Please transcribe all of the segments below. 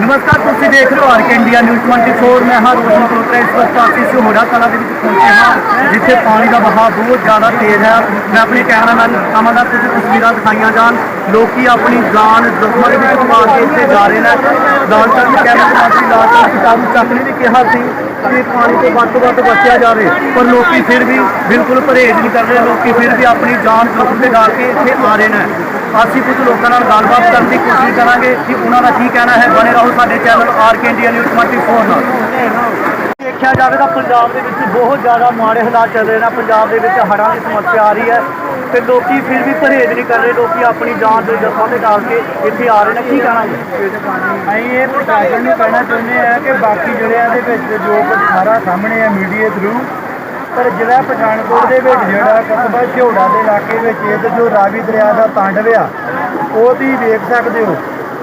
ਨਮਸਕਾਰ, ਤੁਸੀਂ ਦੇਖ ਰਹੇ ਹੋ ਆਰਕ ਇੰਡੀਆ ਨਿਊਜ਼ 24 ਮੈਂ ਹਾਂ ਰੋਸ਼ਨ ਕੋਟਰਾ ਇਸ ਵਕਤ ਅਸੀਂ ਸਹੋੜਾ ਕਲਾ ਦੇ ਵਿੱਚ ਪਹੁੰਚੇ ਹਾਂ, ਜਿੱਥੇ ਪਾਣੀ ਦਾ ਵਹਾਅ ਬਹੁਤ ਜ਼ਿਆਦਾ ਤੇਜ਼ ਹੈ। ਮੈਂ ਆਪਣੇ ਕੈਮਰਾਮੈਨ ਕਹਾਂਗਾ ਤੁਸੀਂ ਤਸਵੀਰਾਂ ਦਿਖਾਈਆਂ ਜਾਣ। ਲੋਕੀ ਆਪਣੀ ਜਾਨ ਜ਼ਖਮਾਂ ਦੇ ਵਿੱਚ ਪਾ ਕੇ ਇੱਥੇ ਜਾ ਰਹੇ ਨੇ। ਲਾਲਚੰਦ ਕੈਮਰਾ ਮੰਤਰੀ ਲਾਲਚੰਦ ਕਿਤਾਬ ਚੱਕਣੀ ਨੇ ਕਿਹਾ ਸੀ ਕਿ ਪਾਣੀ ਤੋਂ ਵੱਧ ਤੋਂ ਵੱਧ ਬਚਿਆ ਜਾਵੇ। ਪਰ ਲੋਕੀ ਫਿਰ ਵੀ ਬਿਲਕੁਲ ਪਰਹੇਜ਼ ਨਹੀਂ ਕਰ ਰਹੇ। ਲੋਕੀ ਫਿਰ ਵੀ ਆਪਣੀ ਜਾਨ ਜ਼ਖਮ ਤੇ ਲਾ ਕੇ ਇੱਥੇ ਆ ਰਹੇ ਨੇ। ਅਸੀਂ ਕੁਝ ਲੋਕਾਂ ਨਾਲ ਗੱਲਬਾਤ ਕਰਨ ਦੀ ਕੋਸ਼ਿਸ਼ ਕਰਾਂਗੇ ਕਿ ਉਹਨਾਂ ਦਾ ਕੀ ਕਹਿਣਾ ਹੈ। ਬਣੇ ਰਹੋ ਸਾਡੇ channel R K India news 24 ਨਾਲ। ਦੇਖਿਆ ਜਾਵੇ ਤਾਂ ਪੰਜਾਬ ਦੇ ਵਿੱਚ ਬਹੁਤ ਜ਼ਿਆਦਾ ਮਾੜੇ ਹਾਲਾਤ ਚੱਲ ਰਹੇ ਨੇ। ਪੰਜਾਬ ਦੇ ਵਿੱਚ ਹੜ੍ਹਾਂ ਦੀ ਸਮੱਸਿਆ ਆ ਰਹੀ ਹੈ ਤੇ ਲੋਕੀ ਫਿਰ ਵੀ ਪਰਹੇਜ਼ ਨਹੀਂ ਕਰ ਰਹੇ। ਲੋਕੀ ਆਪਣੀ ਜਾਨ ਦੇ ਜੱਥਾਂ ਦੇ ਡਾਲ ਕੇ ਇੱਥੇ ਆ ਰਹੇ ਨੇ। ਕੀ ਕਹਿਣਾ ਅਸੀਂ ਇਹ ਪ੍ਰਸ਼ਾਸਨ ਨੂੰ ਕਹਿਣਾ ਚਾਹੁੰਦੇ ਆ ਕਿ ਬਾਕੀ ਜ਼ਿਲ੍ਹਿਆਂ ਦੇ ਵਿੱਚ ਜੋ ਕੁਝ ਸਾਰਾ ਸਾਹਮਣੇ ਆ ਮੀਡੀਆ ਥਰੂ ਪਰ ਜ਼ਿਲ੍ਹਾ ਪਠਾਨਕੋਟ ਦੇ ਵਿੱਚ ਜਿਹੜਾ ਕਸਬਾ ਝੋੜਾ ਦੇ ਇਲਾਕੇ ਵਿੱਚ ਇਹ ਜੋ ਰਾਵੀ ਦਰਿਆ ਦਾ ਤਾਂਡਵ ਆ ਉਹ ਤੁਸੀਂ ਵੇਖ ਸਕਦੇ ਹੋ।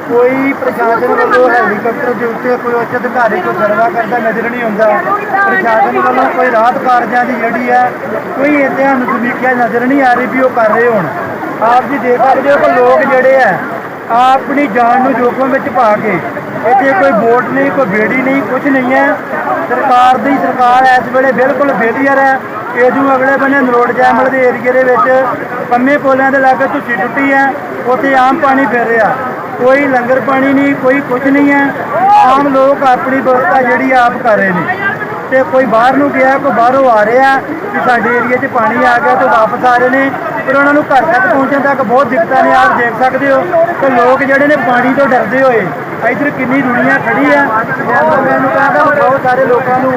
ਕੋਈ ਪ੍ਰਸ਼ਾਸਨ ਵੱਲੋਂ ਹੈਲੀਕਾਪਟਰ ਦੇ ਉੱਤੇ ਕੋਈ ਉੱਚ ਅਧਿਕਾਰੀ ਕੋਈ ਸਰਵਾ ਕਰਦਾ ਨਜ਼ਰ ਨਹੀਂ ਆਉਂਦਾ। ਪ੍ਰਸ਼ਾਸਨ ਵੱਲੋਂ ਕੋਈ ਰਾਹਤ ਕਾਰਜਾਂ ਦੀ ਜਿਹੜੀ ਹੈ, ਕੋਈ ਇੱਥੇ ਸਾਨੂੰ ਸਮੀਖਿਆ ਨਜ਼ਰ ਨਹੀਂ ਆ ਰਹੀ ਵੀ ਉਹ ਕਰ ਰਹੇ ਹੋਣ। ਆਪ ਜੀ ਦੇਖ ਸਕਦੇ ਹੋ ਕਿ ਲੋਕ ਜਿਹੜੇ ਆ ਆਪਣੀ ਜਾਨ ਨੂੰ ਜੋਖਮ ਵਿੱਚ ਪਾ ਕੇ ਇੱਥੇ ਕੋਈ ਵੋਟ ਨਹੀਂ, ਕੋਈ ਬੇੜੀ ਨਹੀਂ ਕੁਝ ਨਹੀਂ ਹੈ। ਸਰਕਾਰ ਦੀ ਸਰਕਾਰ ਇਸ ਵੇਲੇ ਬਿਲਕੁਲ ਫੇਲੀਅਰ ਹੈ। ਇਹ ਜੋ ਅਗਲੇ ਬੰਨੇ ਨਰੋੜ ਜੈਮਲ ਦੇ ਏਰੀਏ ਦੇ ਵਿੱਚ ਪੰਮੇ ਪੋਲਿਆਂ ਦੇ ਲਾਗੇ ਧੁੱਸੀ ਟੁੱਟੀ ਹੈ, ਉੱਥੇ ਆਮ ਪਾਣੀ ਫਿਰ ਰਿਹਾ। ਕੋਈ ਲੰਗਰ ਪਾਣੀ ਨਹੀਂ, ਕੋਈ ਕੁਝ ਨਹੀਂ ਹੈ। ਆਮ ਲੋਕ ਆਪਣੀ ਵਿਵਸਥਾ ਜਿਹੜੀ ਆਪ ਕਰ ਰਹੇ ਨੇ। ਤੇ ਕੋਈ ਬਾਹਰ ਨੂੰ ਗਿਆ, ਕੋਈ ਬਾਹਰੋਂ ਆ ਰਿਹਾ ਕਿ ਸਾਡੇ ਏਰੀਏ 'ਚ ਪਾਣੀ ਆ ਗਿਆ ਤੇ ਵਾਪਸ ਆ ਰਹੇ ਨੇ। ਪਰ ਉਹਨਾਂ ਨੂੰ ਘਰ ਤੱਕ ਪਹੁੰਚਣ ਤੱਕ ਬਹੁਤ ਦਿੱਕਤਾਂ ਨੇ। ਆਪ ਦੇਖ ਸਕਦੇ ਹੋ ਕਿ ਲੋਕ ਜਿਹੜੇ ਨੇ ਪਾਣੀ ਤੋਂ ਡਰਦੇ ਹੋਏ ਇੱਧਰ ਕਿੰਨੀ ਦੁਨੀਆ ਖੜੀ ਹੈ ਮੈਂ ਨੂੰ ਕਹਿੰਦਾ ਬਹੁਤ ਸਾਰੇ ਲੋਕਾਂ ਨੂੰ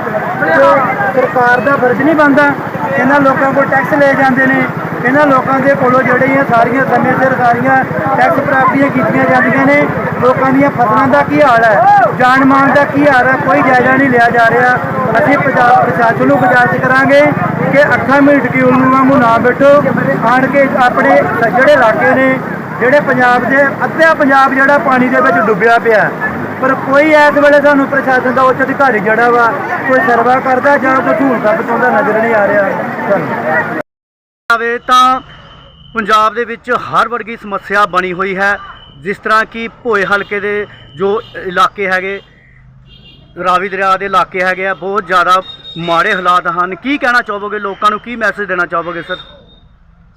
ਜੋ ਸਰਕਾਰ ਦਾ ਫਰਜ਼ ਨਹੀਂ ਬਣਦਾ, ਇਹਨਾਂ ਲੋਕਾਂ ਕੋਲ ਟੈਕਸ ਲੈ ਜਾਂਦੇ ਨੇ। ਇਹਨਾਂ ਲੋਕਾਂ ਦੇ ਕੋਲੋਂ ਜਿਹੜੀਆਂ ਸਾਰੀਆਂ ਸਮੇਂ ਸਿਰ ਸਾਰੀਆਂ ਟੈਕਸ ਪ੍ਰਾਪਤੀਆਂ ਕੀਤੀਆਂ ਜਾਂਦੀਆਂ ਨੇ। ਲੋਕਾਂ ਦੀਆਂ ਫਸਲਾਂ ਦਾ ਕੀ ਹਾਲ ਹੈ? ਜਾਨ ਮਾਨ ਦਾ ਕੀ ਹਾਲ ਹੈ? ਕੋਈ ਜਾਇਜ਼ਾ ਨਹੀਂ ਲਿਆ ਜਾ ਰਿਹਾ। ਅਸੀਂ ਪੰਜਾਬ ਪ੍ਰਸ਼ਾਸਨ ਨੂੰ ਗੁਜ਼ਾਰਿਸ਼ ਕਰਾਂਗੇ ਕਿ ਅੱਖਾਂ ਮੀਟ ਕੇ ਉਹਨਾਂ ਵਾਂਗੂ ਨਾ ਬੈਠੋ ਆਣ ਕੇ ਆਪਣੇ ਜਿਹੜੇ ਇਲਾਕੇ ਨੇ, ਜਿਹੜੇ ਪੰਜਾਬ ਦੇ, ਅੱਧਾ ਪੰਜਾਬ ਜਿਹੜਾ ਪਾਣੀ ਦੇ ਵਿੱਚ ਡੁੱਬਿਆ ਪਿਆ। ਪਰ ਕੋਈ ਇਸ ਵੇਲੇ ਸਾਨੂੰ ਪ੍ਰਸ਼ਾਸਨ ਦਾ ਉੱਚ ਅਧਿਕਾਰੀ ਜਿਹੜਾ ਵਾ, ਕੋਈ ਸਰਵਾ ਕਰਦਾ ਜਾਂ ਕੋਈ ਸਹੂਲਤਾਂ ਪਹੁੰਚਾਉਂਦਾ ਨਜ਼ਰ ਨਹੀਂ ਆ ਰਿਹਾ। ਸਾਨੂੰ ਆਵੇ ਤਾਂ ਪੰਜਾਬ ਦੇ ਵਿੱਚ ਹਰ ਵਰਗੀ ਸਮੱਸਿਆ ਬਣੀ ਹੋਈ ਹੈ, ਜਿਸ ਤਰ੍ਹਾਂ ਕਿ ਭੋਏ ਹਲਕੇ ਦੇ ਜੋ ਇਲਾਕੇ ਹੈਗੇ ਰਾਵੀ ਦਰਿਆ ਦੇ ਇਲਾਕੇ ਹੈਗੇ ਆ, ਬਹੁਤ ਜ਼ਿਆਦਾ ਮਾੜੇ ਹਾਲਾਤ ਹਨ। ਕੀ ਕਹਿਣਾ ਚਾਹੋਗੇ ਲੋਕਾਂ ਨੂੰ? ਕੀ ਮੈਸੇਜ ਦੇਣਾ ਚਾਹੋਗੇ ਸਰ?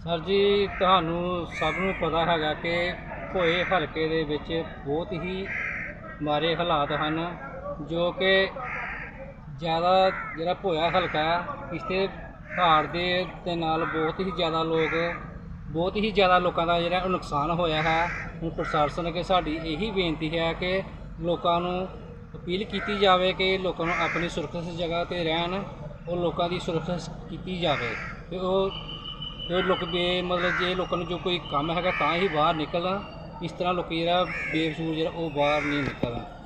ਸਰ ਜੀ, ਤੁਹਾਨੂੰ ਸਭ ਨੂੰ ਪਤਾ ਹੈਗਾ ਕਿ ਭੋਏ ਹਲਕੇ ਦੇ ਵਿੱਚ ਬਹੁਤ ਹੀ ਮਾਰੇ ਹਾਲਾਤ ਹਨ, ਜੋ ਕਿ ਜ਼ਿਆਦਾ ਜਿਹੜਾ ਭੋਇਆ ਹਲਕਾ ਹੈ ਇਸ ਤੇ ਹਾੜ ਦੇ ਦੇ ਨਾਲ ਬਹੁਤ ਹੀ ਜ਼ਿਆਦਾ ਲੋਕ, ਬਹੁਤ ਹੀ ਜ਼ਿਆਦਾ ਲੋਕਾਂ ਦਾ ਜਿਹੜਾ ਨੁਕਸਾਨ ਹੋਇਆ ਹੈ। ਹੁਣ ਪ੍ਰਸ਼ਾਸਨ ਅੱਗੇ ਸਾਡੀ ਇਹੀ ਬੇਨਤੀ ਹੈ ਕਿ ਲੋਕਾਂ ਨੂੰ ਅਪੀਲ ਕੀਤੀ ਜਾਵੇ ਕਿ ਲੋਕਾਂ ਨੂੰ ਆਪਣੀ ਸੁਰੱਖਿਅਤ ਜਗ੍ਹਾ ਤੇ ਰਹਿਣ, ਉਹ ਲੋਕਾਂ ਦੀ ਸੁਰੱਖਿਆ ਕੀਤੀ ਜਾਵੇ। ਤੇ ਉਹ ਤੇ ਲੋਕ ਬੇ, ਮਤਲਬ ਜੇ ਲੋਕਾਂ ਨੂੰ ਜੋ ਕੋਈ ਕੰਮ ਹੈਗਾ ਤਾਂ ਹੀ ਬਾਹਰ ਨਿਕਲਣ। ਇਸ ਤਰ੍ਹਾਂ ਲੋਕੀ ਜਿਹੜਾ ਬੇਵਸੂਰ ਜਿਹੜਾ ਉਹ ਬਾਹਰ ਨਹੀਂ ਨਿਕਲਦਾ